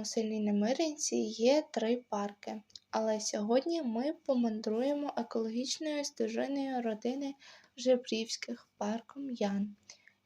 нашому селі Немиринці є три парки, але сьогодні ми помандруємо екологічною стежиною родини Жебрівських парком Ян.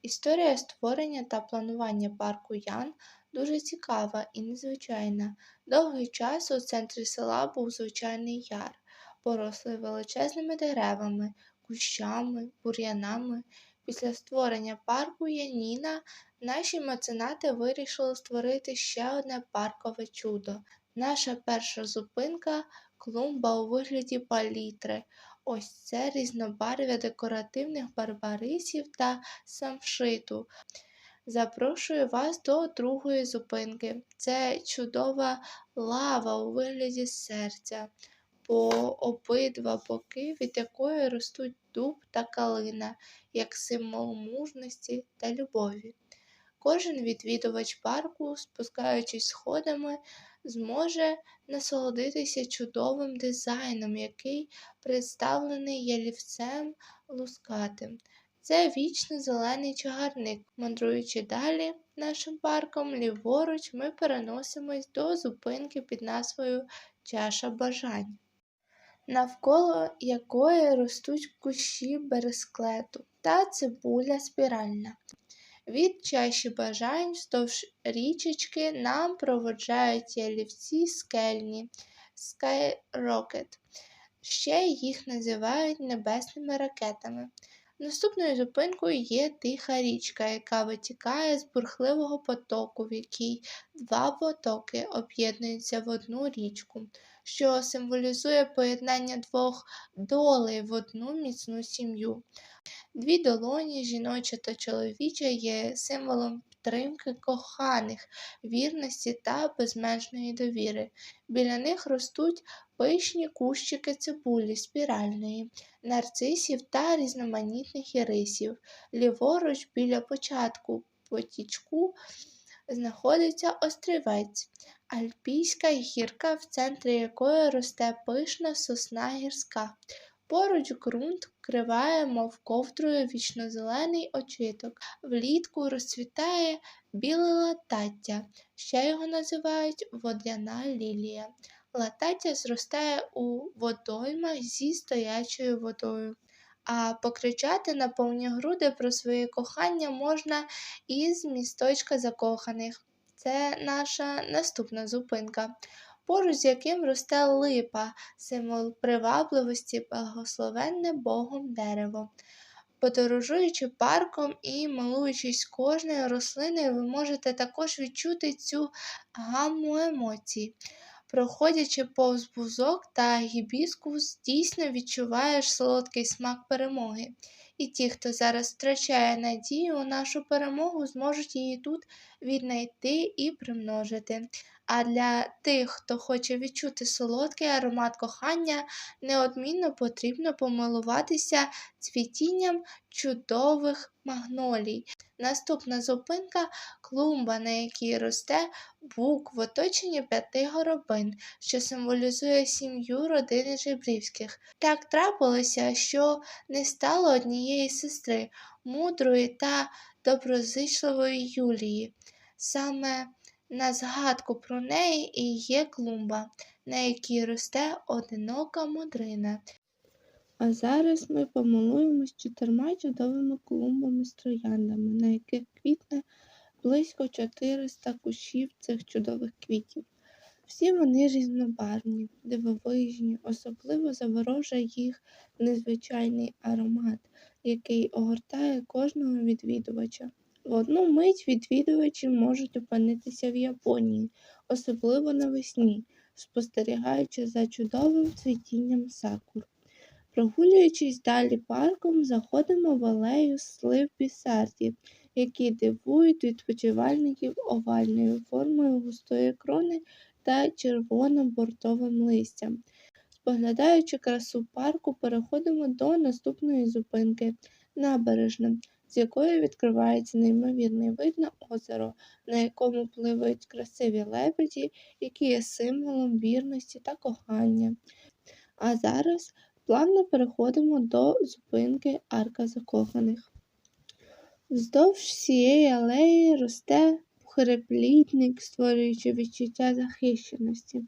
Історія створення та планування парку Ян дуже цікава і незвичайна. Довгий час у центрі села був звичайний яр, порослий величезними деревами, кущами, бур'янами. Після створення парку Яніна наші меценати вирішили створити ще одне паркове чудо. Наша перша зупинка клумба у вигляді палітри. Ось це різнобарв'я декоративних барбарисів та самшиту. Запрошую вас до другої зупинки. Це чудова лава у вигляді серця, по обидва боки, від якої ростуть дуб та калина, як символ мужності та любові. Кожен відвідувач парку, спускаючись сходами, зможе насолодитися чудовим дизайном, який представлений ялівцем лускатим. Це вічно зелений чагарник. Мандруючи далі нашим парком, ліворуч ми переносимось до зупинки під назвою Чаша бажань, навколо якої ростуть кущі бересклету та цибуля спіральна. Від чаші бажань вздовж річечки нам проводжають ялівці скельні Skyrocket. Ще їх називають небесними ракетами. Наступною зупинкою є тиха річка, яка витікає з бурхливого потоку, в якій два потоки об'єднуються в одну річку, що символізує поєднання двох долей в одну міцну сім'ю. Дві долоні, жіноча та чоловіча, є символом підтримки коханих, вірності та безмежної довіри. Біля них ростуть пишні кущики цибулі спіральної, нарцисів та різноманітних ірисів. Ліворуч біля початку потічку знаходиться острівець, альпійська гірка, в центрі якої росте пишна сосна гірська. Поруч ґрунт вкриває, мов ковдрою, вічнозелений очиток. Влітку розцвітає біле латаття, ще його називають водяна лілія. Латаття зростає у водоймах зі стоячою водою. А покричати на повні груди про своє кохання можна із місточка закоханих. Це наша наступна зупинка поруч з яким росте липа, символ привабливості, благословенне Богом дерево. Подорожуючи парком і милуючись кожною рослиною, ви можете також відчути цю гамму емоцій. Проходячи повз бузок та гібіскус, дійсно відчуваєш солодкий смак перемоги. І ті, хто зараз втрачає надію у нашу перемогу, зможуть її тут віднайти і примножити. А для тих, хто хоче відчути солодкий аромат кохання, неодмінно потрібно помилуватися цвітінням чудових магнолій. Наступна зупинка клумба, на якій росте бук в оточенні п'яти горобин, що символізує сім'ю родини Жебрівських. Так трапилося, що не стало однієї сестри, мудрої та доброзичливої Юлії. Саме на згадку про неї і є клумба, на якій росте одинока мудрина. А зараз ми помилуємось чотирма чудовими клумбами з трояндами, на яких квітне близько 400 кущів цих чудових квітів. Всі вони різнобарвні, дивовижні, особливо заворожує їх незвичайний аромат, який огортає кожного відвідувача. В одну мить відвідувачі можуть опинитися в Японії, особливо навесні, спостерігаючи за чудовим цвітінням сакур. Прогулюючись далі парком, заходимо в алею слив бісардів, які дивують відпочивальників овальною формою густої крони та червоним бортовим листям. Споглядаючи красу парку, переходимо до наступної зупинки набережна з якої відкривається неймовірний вид на озеро, на якому пливають красиві лебеді, які є символом вірності та кохання. А зараз плавно переходимо до зупинки арка закоханих. Вздовж цієї алеї росте переплітник, створюючи відчуття захищеності.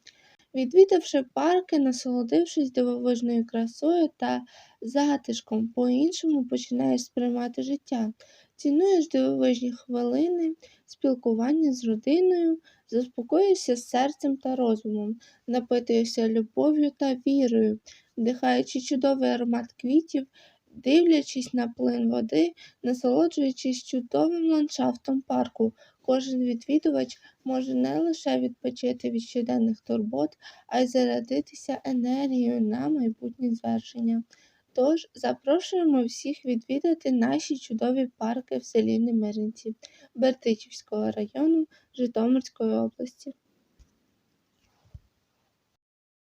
Відвідавши парки, насолодившись дивовижною красою та затишком, по-іншому починаєш сприймати життя. Цінуєш дивовижні хвилини, спілкування з родиною, заспокоюєшся серцем та розумом, напитуєшся любов'ю та вірою, вдихаючи чудовий аромат квітів, дивлячись на плин води, насолоджуючись чудовим ландшафтом парку. Кожен відвідувач може не лише відпочити від щоденних турбот, а й зарядитися енергією на майбутні звершення. Тож запрошуємо всіх відвідати наші чудові парки в селі Немиринці Бердичівського району Житомирської області.